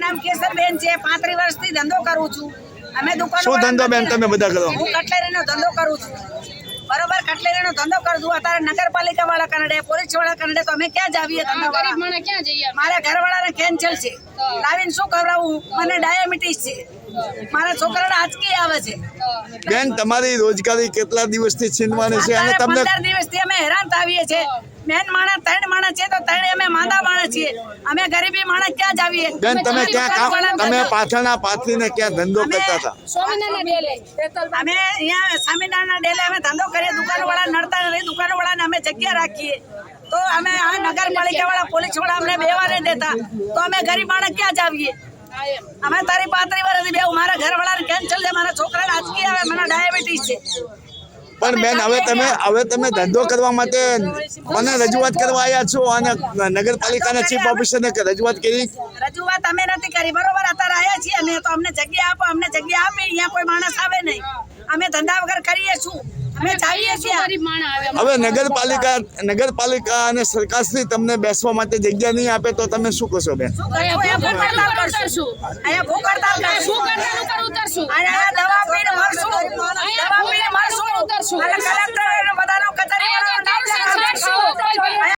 મારું નામ કેસરબેન છે. પાંત્રીસ વર્ષથી ધંધો કરું છું. અમે દુકાન શું ધંધો બેન તમે બધા કરો? હું કટલેરીનો ધંધો કરું છું. બરોબર? કટલેરીનો ધંધો કરું છું અત્યારે નગરપાલિકા વાળા કનડે પોલીસવાળા કનડે તો અમે ક્યાં જાવીએ ધંધો ગરીબ વાળા ક્યાં જઈએ આપણે? મારા ઘરવાળાને કેન્સર છે. લાવીને શું કરાવું મને ડાયાબિટીસ છે. મારા છોકરાને આંચકી આવે છે. બેન તમારી રોજગારી કેટલા દિવસથી છીનવાની છે? અને તમને પંદર દિવસથી અમે હેરાન થાવીએ છીએ. મેન માણસ ત્રણ માણસ છે તો ત્રણે અમે માંદા માણસ છીએ. અમે ગરીબી માણસ ક્યાં જાવીએ બેન તમે ક્યાં કામ તમે પાછળના પાથરીને ક્યાં ધંધો કરતા હતા? સ્વામિનારાયણ ડેલે. અમે અહીંયા સ્વામિનારાયણ ડેલે અમે ધંધો કરીએ દુકાન વાળા નડતા નથી. દુકાન વાળાને અમે જગ્યા રાખીએ. તો અમે આ નગરપાલિકા વાળા પોલીસવાળા અમને બે વાર દેતા. તો અમે ગરીબ માણસ ક્યાં જ આવીએ? અમે તારી પાંત્રી વર્ષથી બે મારા ઘરવાળાને કેન્સર છે મારા છોકરાને આજકી આવે? મને ડાયાબિટીસ છે. પણ બેન હવે તમે હવે તમે ધંધો કરવા માટે મને રજૂઆત કરવા આવ્યા છો અને નગરપાલિકાના ચીફ ઓફિસરને રજૂઆત કરી. રજૂઆત અમે નથી કરી. બરોબર અત્યારે આવ્યા છીએ અને તો અમને જગ્યા આપો અમને જગ્યા આપી. અહીંયા કોઈ માણસ આવે નહીં. અમે ધંધા વગર કરીએ છું. હવે નગરપાલિકા નગરપાલિકા અને સરકારશ્રી તમને બેસવા માટે જગ્યા નહીં આપે તો તમે શું કરશો બેન?